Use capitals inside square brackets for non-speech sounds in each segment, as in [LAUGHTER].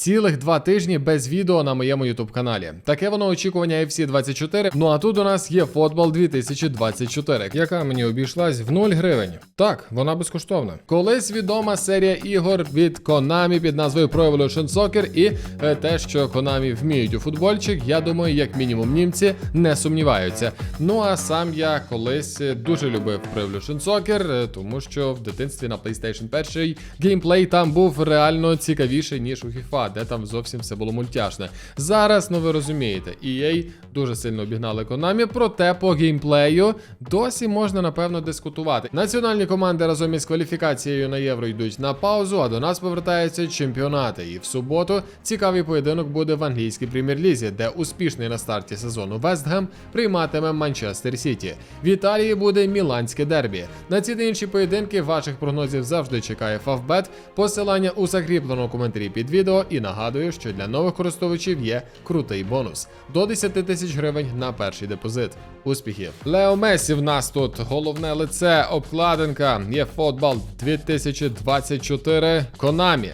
Цілих два тижні без відео на моєму ютуб каналі. Таке воно очікування FC 24. Ну а тут у нас є футбол 2024, яка мені обійшлась в 0 гривень. Так, вона безкоштовна. Колись відома серія ігор від Konami під назвою Pro Evolution Soccer і е, те, що Konami вміють у футбольчик, я думаю, як мінімум німці не сумніваються. Ну а сам я колись е, дуже любив Pro Evolution Soccer, е, тому що в дитинстві на PlayStation 1 геймплей там був реально цікавіший, ніж у FIFA, де там зовсім все було мультяшне. Зараз, ну ви розумієте, EA дуже сильно обігнали Konami, проте по геймплею досі можна напевно дискутувати. Національні команди разом із кваліфікацією на євро йдуть на паузу, а до нас повертаються чемпіонати. І в суботу цікавий поєдинок буде в англійській прем'єр-лізі, де успішний на старті сезону Вестгем прийматиме Манчестер Сіті. В Італії буде Міланське дербі. На ці та інші поєдинки ваших прогнозів завжди чекає Фавбет. Посилання у закріпленому коментарі під відео. І нагадую, що для нових користувачів є крутий бонус до 10 тисяч гривень на перший депозит. Успіхів! Лео Месі в нас тут головне лице, обкладинка. Є футбол 2024 Конамі.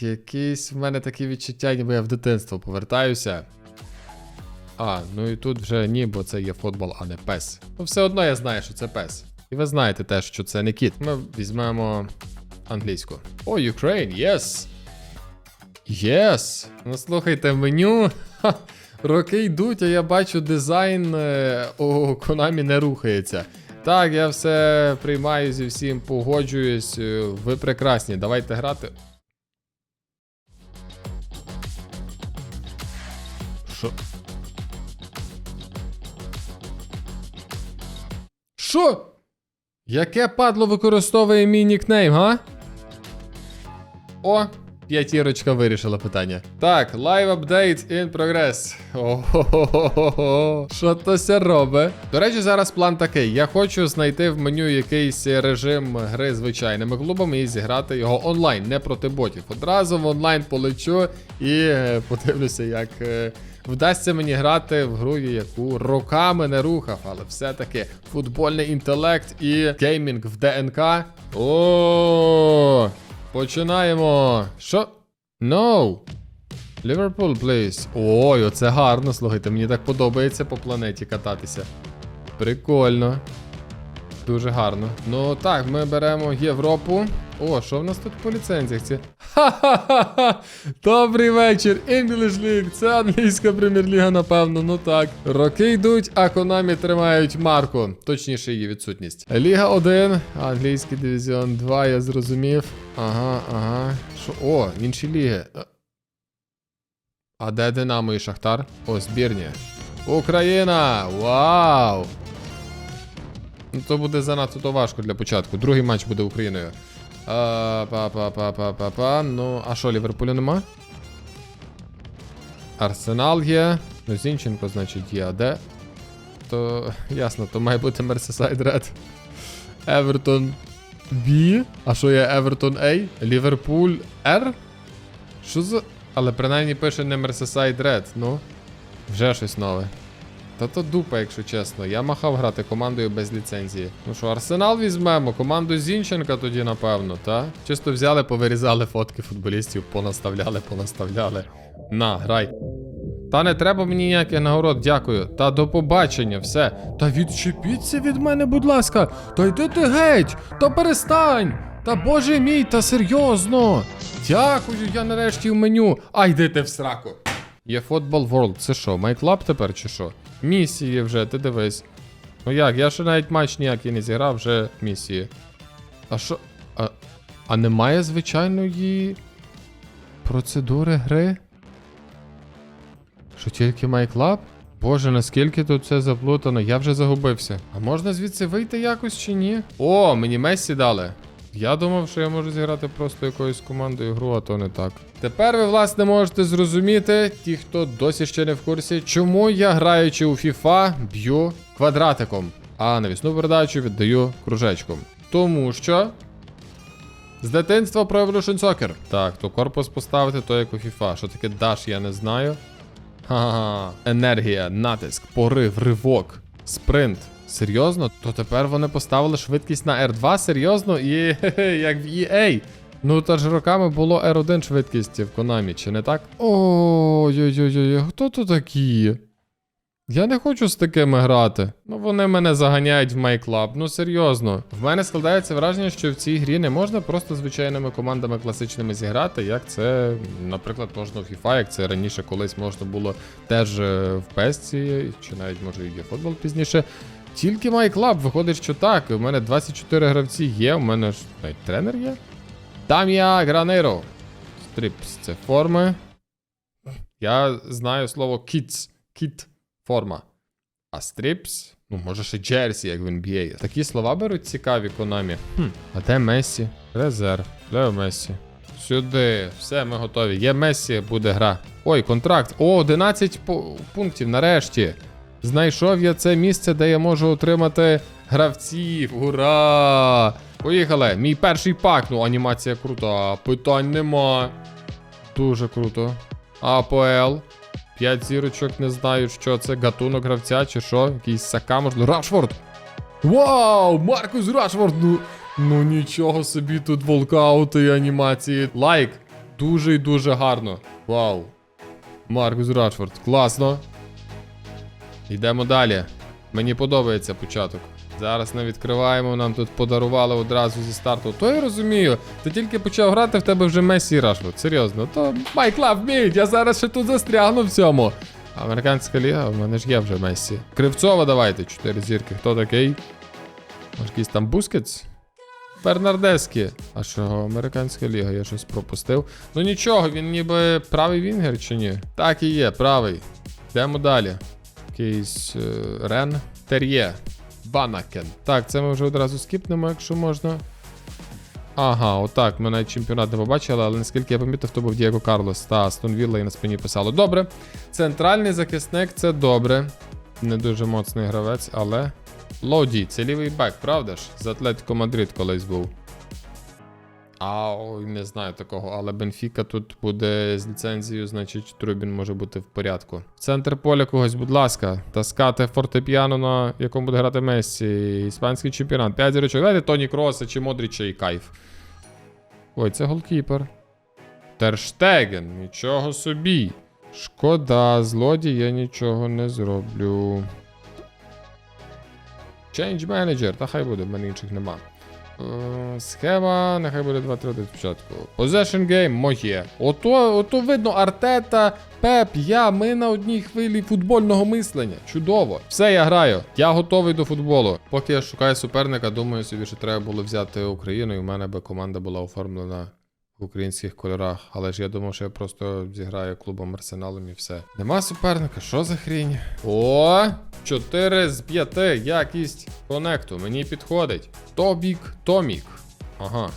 Якісь в мене такі відчуття, ніби я в дитинство повертаюся. А, ну і тут вже ні, бо це є футбол, а не пес. Ну, все одно я знаю, що це пес. І ви знаєте теж, що це не кіт. Ми візьмемо англійську. О, Ukraine, yes! Yes! Ну слухайте, меню. Ха, роки йдуть, а я бачу дизайн е, у Konami не рухається. Так, я все приймаю зі всім, погоджуюсь. е, Ви прекрасні, давайте грати. Що? Що? Яке падло використовує мій нікнейм, га? О, п'ятірочка вирішила питання. Так, live update in progress. Ого, що то ся робить? До речі, зараз план такий: я хочу знайти в меню якийсь режим гри звичайними клубами і зіграти його онлайн, не проти ботів. Одразу в онлайн полечу і е, подивлюся, як. е, Вдасться мені грати в гру, яку роками не рухав, але все-таки футбольний інтелект і геймінг в ДНК. О, починаємо. Що? No. Ліверпул, please. Ой, оце гарно, слухайте, мені так подобається по планеті кататися. Прикольно. Дуже гарно. Ну так, ми беремо Європу. О, що в нас тут по ліцензіях? Ці? Ха-ха-ха! Добрий вечір! English League! Це англійська прем'єр-ліга, напевно, ну так. Роки йдуть, а Konami тримають марку, точніше її відсутність. Ліга 1, англійський дивізіон 2, я зрозумів. Ага, ага. Що? О, інші ліги. Е. А де Динамо і Шахтар? О, збірні. Україна! Вау! Ну, то буде занадто то важко для початку. Другий матч буде Україною. А, Па-па-па-па-па-па. Ну, а що, Ліверпулю нема? Арсенал є. Ну, Зінченко, значить, є. А де? То ясно, то має бути Мерсесайд Ред. Евертон B. А що є Евертон A? Ліверпуль R? Що за. Але принаймні пише не Мерсесайд Ред. Ну, вже щось нове. Та то дупа, якщо чесно. Я махав грати командою без ліцензії. Ну що, Арсенал візьмемо, команду Зінченка тоді, напевно, та? Чисто взяли, повирізали фотки футболістів, понаставляли, понаставляли. На, грай. Та не треба мені ніяких нагород, дякую. Та до побачення, все. Та відчепіться від мене, будь ласка. Та йди ти геть, та перестань. Та боже мій, та серйозно. Дякую, я нарешті в меню. А в сраку. Є Football World, це що, MyClub тепер чи що? Місії вже, ти дивись. Ну як, я ще навіть матч ніякий не зіграв, вже місії. А що? А, а немає звичайної процедури гри? Що тільки MyClub? Боже, наскільки тут все заплутано, я вже загубився. А можна звідси вийти якось чи ні? О, мені Мессі дали. Я думав, що я можу зіграти просто якоюсь командою гру, а то не так. Тепер ви, власне, можете зрозуміти, ті, хто досі ще не в курсі, чому я, граючи у FIFA, б'ю квадратиком, а навісну передачу віддаю кружечком. Тому що. З дитинства про Evolution Soccer. Так, то корпус поставити, то як у FIFA. Що таке даш, я не знаю. Ха-ха. Енергія, натиск, порив, ривок, спринт. Серйозно? То тепер вони поставили швидкість на R2? Серйозно? І [LAUGHS] як в EA. Ну та ж роками було R1 швидкості в Konami, чи не так? Ой-ой-ой, хто то такі? Я не хочу з такими грати. Ну вони мене заганяють в MyClub. Ну серйозно. В мене складається враження, що в цій грі не можна просто звичайними командами класичними зіграти, як це, наприклад, можна в FIFA, як це раніше колись можна було теж е, в песці, чи навіть може і є футбол пізніше. Тільки MyClub виходить, що так. У мене 24 гравці є, у мене ж навіть тренер є. Там я Гранейро. Стріпс це форми. Я знаю слово kids. Кіт форма. А стріпс, ну може ще Джерсі, як в NBA. Такі слова беруть цікаві Konami. Хм, а де Мессі? Резерв. Лео Мессі. Сюди, все, ми готові. Є Мессі, буде гра. Ой, контракт. О, 11 пунктів нарешті. Знайшов я це місце, де я можу отримати гравців. Ура! Поїхали! Мій перший пак. Ну, анімація крута. Питань нема. Дуже круто. АПЛ. 5 зірочок, не знаю, що це. Гатунок гравця чи що. Якийсь сака, можливо. Рашфорд! Вау! Маркус Рашфорд! Ну, ну нічого собі тут волкаути і анімації. Лайк! Дуже і дуже гарно. Вау. Маркус Рашфорд. Класно. Йдемо далі. Мені подобається початок. Зараз не відкриваємо, нам тут подарували одразу зі старту. То я розумію. Ти тільки почав грати, в тебе вже Месі і. Серйозно, то Майкла вміють, я зараз ще тут застрягну в цьому. Американська ліга, в мене ж є вже Месі. Кривцова давайте, 4 зірки. Хто такий? Може, якийсь там Бускетс? Бернардескі. А що, американська ліга, я щось пропустив. Ну нічого, він ніби правий вінгер чи ні? Так і є, правий. Йдемо далі. Якийсь е, Рен. Тер'є. Банакен. Так, це ми вже одразу скіпнемо, якщо можна. Ага, отак. Ми навіть чемпіонат не побачили, але наскільки я помітив, то був Дієго Карлос та Астон Вілла і на спині писало. Добре. Центральний захисник це добре. Не дуже моцний гравець, але. Лоді, це лівий бек, правда ж? З Атлетико Мадрид колись був. А, не знаю такого, але Бенфіка тут буде з ліцензією, значить Трубін може бути в порядку. Центр поля когось, будь ласка, таскати фортепіано, на якому буде грати Мессі, іспанський чемпіонат. 5 зірочок. Давайте Тоні Кроса чи Модріча і кайф. Ой, це голкіпер. Терштеген, нічого собі. Шкода, злодій я нічого не зроблю. Change Manager, та хай буде, в мене інших нема. Е, Схема, нехай буде 2-3 спочатку. Possession Game моє. Ото, ото видно, Артета, Пеп, я, ми на одній хвилі футбольного мислення. Чудово. Все, я граю. Я готовий до футболу. Поки я шукаю суперника, думаю собі, що треба було взяти Україну, і в мене би команда була оформлена в українських кольорах. Але ж я думав, що я просто зіграю клубом Арсеналом і все. Нема суперника, що за хрінь? О, 4 з 5. Якість конекту. Мені підходить. Тобік, Томік. Ага.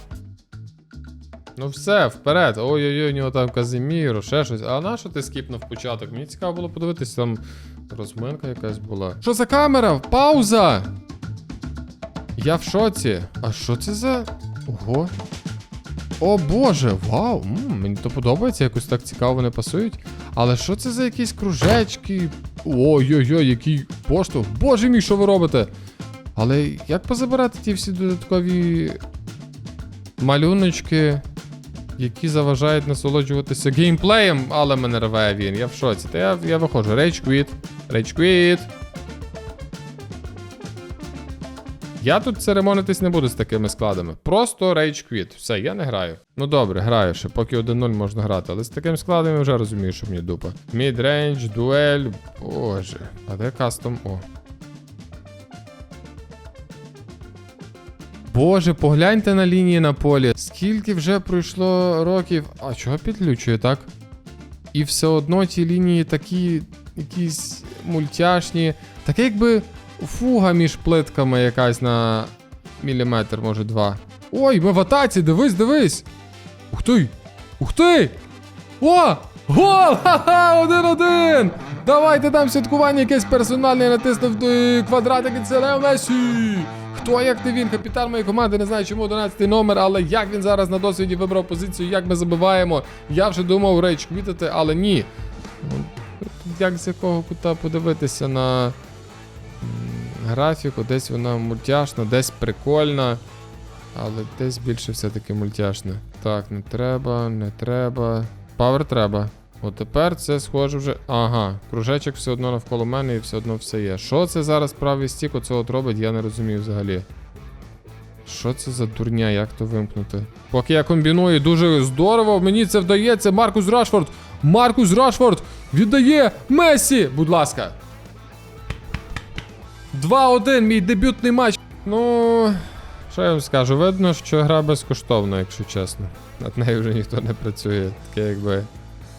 Ну все, вперед. Ой-ой-ой, у нього там Казиміро, ще щось. А на що ти скіпнув початок? Мені цікаво було подивитися, там розминка якась була. Що за камера? Пауза! Я в шоці. А що це за. Ого. О боже, вау! м, мені то подобається, якось так цікаво вони пасують. Але що це за якісь кружечки? Ой-ой-ой, який поштовх. Боже мій, що ви робите? Але як позабирати ті всі додаткові малюночки, які заважають насолоджуватися геймплеєм, але мене рве він. Я в шоці. Та я, я виходжу. Rage quit. Rage quit. Я тут церемонитись не буду з такими складами. Просто Rage Quit. Все, я не граю. Ну добре, граю ще, поки 1-0 можна грати, але з таким складом я вже розумію, що мені дупа. Мідрейндж, дуель. Боже. А де кастом? О. Боже, погляньте на лінії на полі. Скільки вже пройшло років. А чого підлючує, так? І все одно ті лінії такі якісь мультяшні. Таке якби фуга між плитками якась на міліметр, може два. Ой, ми в атаці, дивись, дивись. Ух ти! Ух ти! О! Гол! Ха-ха! Один-один! Давайте там святкування якесь персональне натиснув е, квадратик і це Месі! Хто як не він, капітан моєї команди, не знаю, чому 11 номер, але як він зараз на досвіді вибрав позицію, як ми забиваємо. Я вже думав рейдж квітити, але ні. Ну, Як з якого кута подивитися на графіку, десь вона мультяшна, десь прикольна, але десь більше все-таки мультяшна. Так, не треба, не треба. Павер треба. От тепер це схоже вже. Ага, кружечок все одно навколо мене і все одно все є. Що це зараз правий стік оце от робить, я не розумію взагалі. Що це за дурня, як то вимкнути? Поки я комбіную дуже здорово, мені це вдається. Маркус Рашфорд! Маркус Рашфорд віддає Месі! Будь ласка. 2-1, мій дебютний матч. Ну, що я вам скажу? Видно, що гра безкоштовна, якщо чесно. Над нею вже ніхто не працює. Таке якби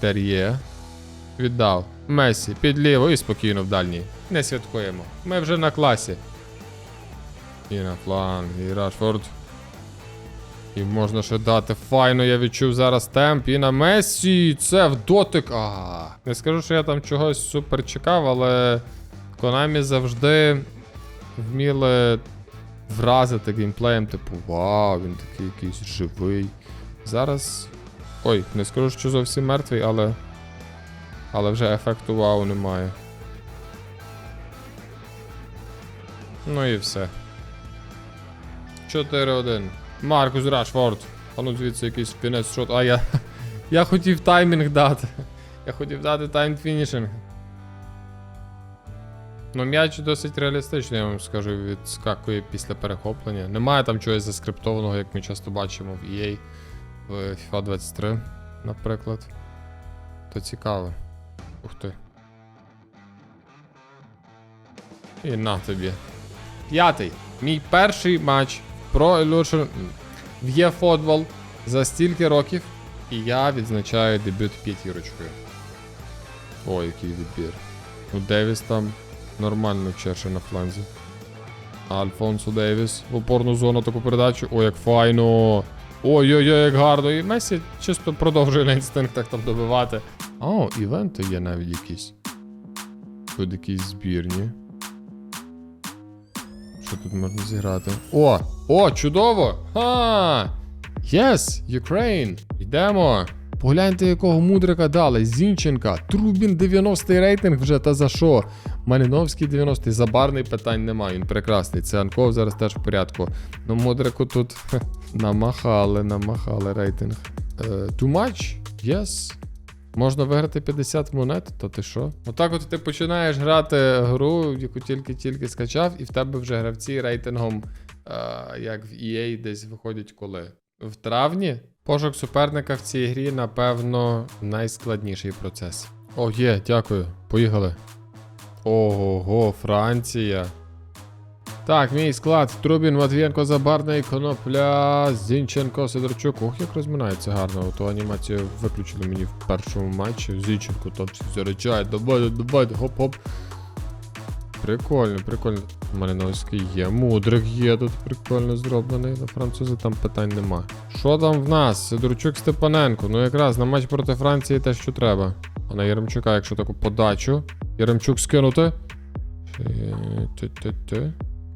тер'є. Віддав. Месі, під ліво і спокійно в дальній. Не святкуємо. Ми вже на класі. І на фланг, і Рашфорд. І можна ще дати файно, я відчув зараз темп. І на Месі. Це в дотик. А, не скажу, що я там чогось супер чекав, але Konami завжди вміли вразити геймплеєм, типу, вау, він такий якийсь живий. Зараз. Ой, не скажу, що зовсім мертвий, але. Але вже ефекту вау немає. Ну і все. 4-1. Маркус Рашфорд. А ну звідси якийсь фінес шот. А я. [LAUGHS] Я хотів таймінг дати. Я хотів дати тайм фінішинг. Ну, м'яч досить реалістичний, я вам скажу, відскакує після перехоплення. Немає там чогось заскриптованого, як ми часто бачимо в EA в FIFA 23, наприклад. То цікаво. Ух ти. І на тобі. П'ятий. Мій перший матч Pro Evolution в eFootball за стільки років. І я відзначаю дебют п'ятірочкою. О, який відбір. Ну, Девіс там нормально чеше на фланзі. Альфонсо Девіс в опорну зону таку передачу. О, як файно. Ой-ой-ой, як гарно. І Месі чисто продовжує на інстинктах там добивати. О, івенти є навіть якісь. Тут якісь збірні. Що тут можна зіграти? О! О, чудово! Ха! Yes, Ukraine! Йдемо! Погляньте, якого мудрика дали. Зінченка, Трубін 90-й рейтинг вже, та за що? Маліновський 90-й, забарний питань немає, він прекрасний. Цианков зараз теж в порядку. Ну, мудрику тут хе, намахали, намахали рейтинг. Е, too much? Yes. Можна виграти 50 монет, то ти що? Отак от ти починаєш грати гру, яку тільки-тільки скачав, і в тебе вже гравці рейтингом, е, як в EA, десь виходять коли? В травні? Пошук суперника в цій грі, напевно, найскладніший процес. О, є, дякую. Поїхали. Ого, Франція. Так, мій склад. Трубін, Матвієнко, Забарний, Конопля, Зінченко, Сидорчук. Ох, як розминається гарно. Ту анімацію виключили мені в першому матчі. Зінченко там все заряджає. Давайте, давайте, хоп-хоп. Прикольно, прикольно. Малиновський є. Мудрик є тут прикольно зроблений. На французи там питань нема. Що там в нас? Сидорчук Степаненко. Ну якраз на матч проти Франції те, що треба. А на Яремчука, якщо таку подачу. Яремчук скинути.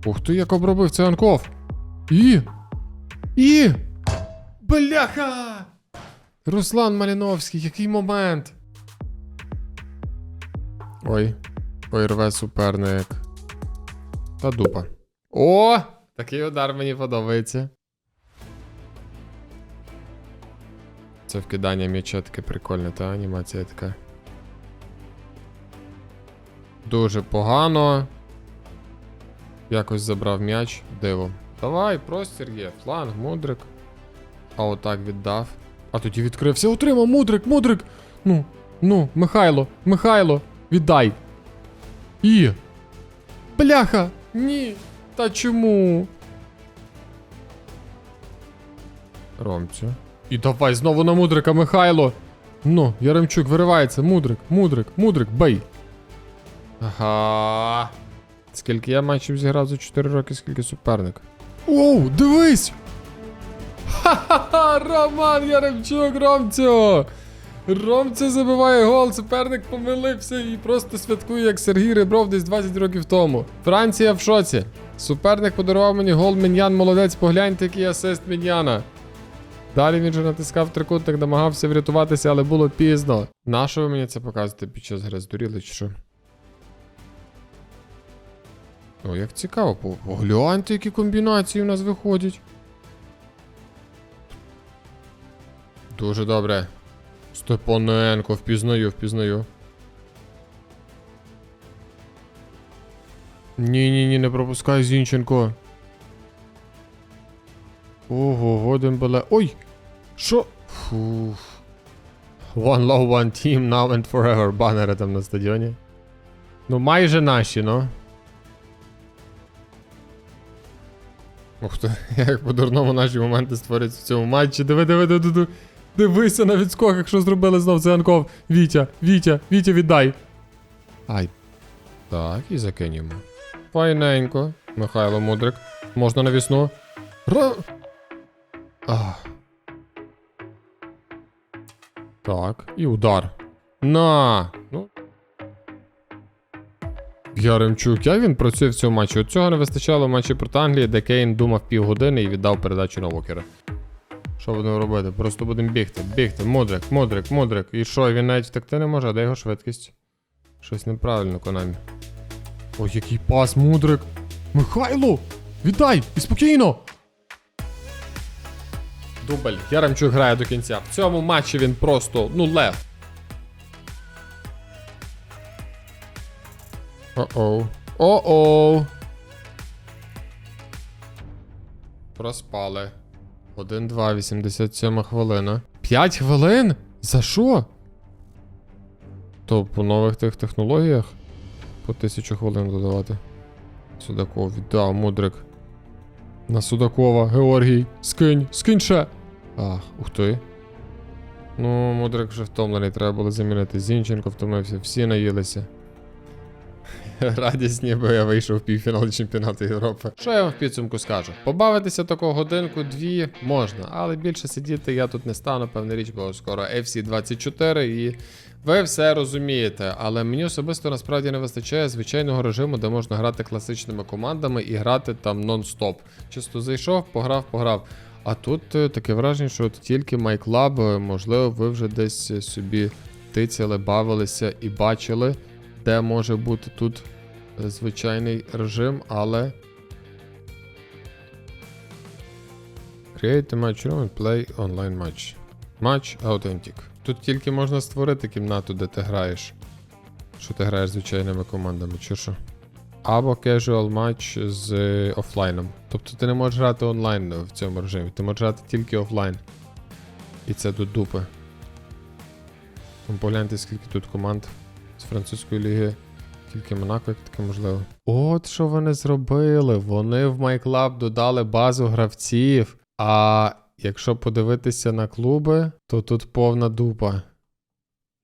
Ух ти, як обробив Цианков. І. І. Бляха! Руслан Маліновський, який момент. Ой. Ой, суперник. Та дупа. О! Такий удар мені подобається. Це вкидання м'яча таке прикольне, та анімація така. Дуже погано. Якось забрав м'яч. Диво. Давай, простір є. Фланг, мудрик. А отак віддав. А тоді відкрився. Отримав мудрик, мудрик. Ну, ну, Михайло, Михайло, віддай. І. Бляха! Ні. Та чому? Ромцю. І давай знову на мудрика, Михайло. Ну, Яремчук виривається. Мудрик, мудрик, мудрик, бей. Ага. Скільки я матчів зіграв за 4 роки, скільки суперник. Оу, дивись! Ха-ха-ха! Роман Яремчук, Ромцю! Ромцю забиває гол, суперник помилився і просто святкує, як Сергій Ребров десь 20 років тому. Франція в шоці. Суперник подарував мені гол Міньян, молодець, погляньте, який асист Міньяна. Далі він же натискав трикутник, намагався врятуватися, але було пізно. Нащо ви мені це показуєте під час гри? Здуріли чи що? О, як цікаво, По- погляньте, які комбінації у нас виходять. Дуже добре. Степаненко, впізнаю, впізнаю. Ні, ні, не пропускай Зінченко. Ого, Дембеле. Ой! Що? Фух. One love, one team, now and forever. Банери там на стадіоні. Ну, майже наші, ну. Ух ти, [LAUGHS] як по-дурному наші моменти створюються в цьому матчі. Диви, диви, диви, диви. Дивися на відскок, якщо зробили знов Циганков. Вітя, Вітя, Вітя, віддай. Ай. Так, і закинемо. Файненько. Михайло Мудрик. Можна навісну. Ра... Ах. Так, і удар. На! Ну. Яремчук, як він працює в цьому матчі? От цього не вистачало в матчі проти Англії, де Кейн думав півгодини і віддав передачу на Вокера. Що будемо робити? Просто будемо бігти, бігти. Мудрик, мудрик, мудрик. І що, він навіть втекти не може, а де його швидкість? Щось неправильно, Конамі. Ой, який пас, мудрик. Михайло! Віддай! І спокійно! Дубль. Яремчук грає до кінця. В цьому матчі він просто, ну, лев. О-оу. О-оу. Проспали. 1-2, 87 хвилина. 5 хвилин? За що? То по нових тих технологіях по 1000 хвилин додавати. Судаков віддав, мудрик. На Судакова, Георгій. Скинь, скинь ще. Ах, ух ти. Ну, мудрик вже втомлений, треба було замінити. Зінченко втомився, всі наїлися. [LAUGHS] Радість, ніби я вийшов в півфінал чемпіонату Європи. Що я вам в підсумку скажу? Побавитися таку годинку-дві можна, але більше сидіти я тут не стану, певна річ, бо скоро FC 24 і ви все розумієте. Але мені особисто насправді не вистачає звичайного режиму, де можна грати класичними командами і грати там нон-стоп. Чисто зайшов, пограв, пограв. А тут е, таке враження, що тільки MyClub, е, можливо, ви вже десь е, собі тицяли, бавилися і бачили, де може бути тут е, звичайний режим, але. Create a match room and play online match. Match Authentic. Тут тільки можна створити кімнату, де ти граєш. Що ти граєш звичайними командами, чи що? Або casual match з офлайном. Тобто ти не можеш грати онлайн в цьому режимі, ти можеш грати тільки офлайн. І це до дупи. Погляньте, скільки тут команд з французької ліги. Тільки Монако, як таке можливо. От що вони зробили. Вони в MyClub додали базу гравців. А якщо подивитися на клуби, то тут повна дупа.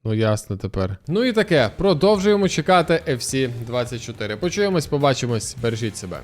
Ну, ясно тепер. Ну і таке. Продовжуємо чекати FC 24. Почуємось, побачимось. Бережіть себе.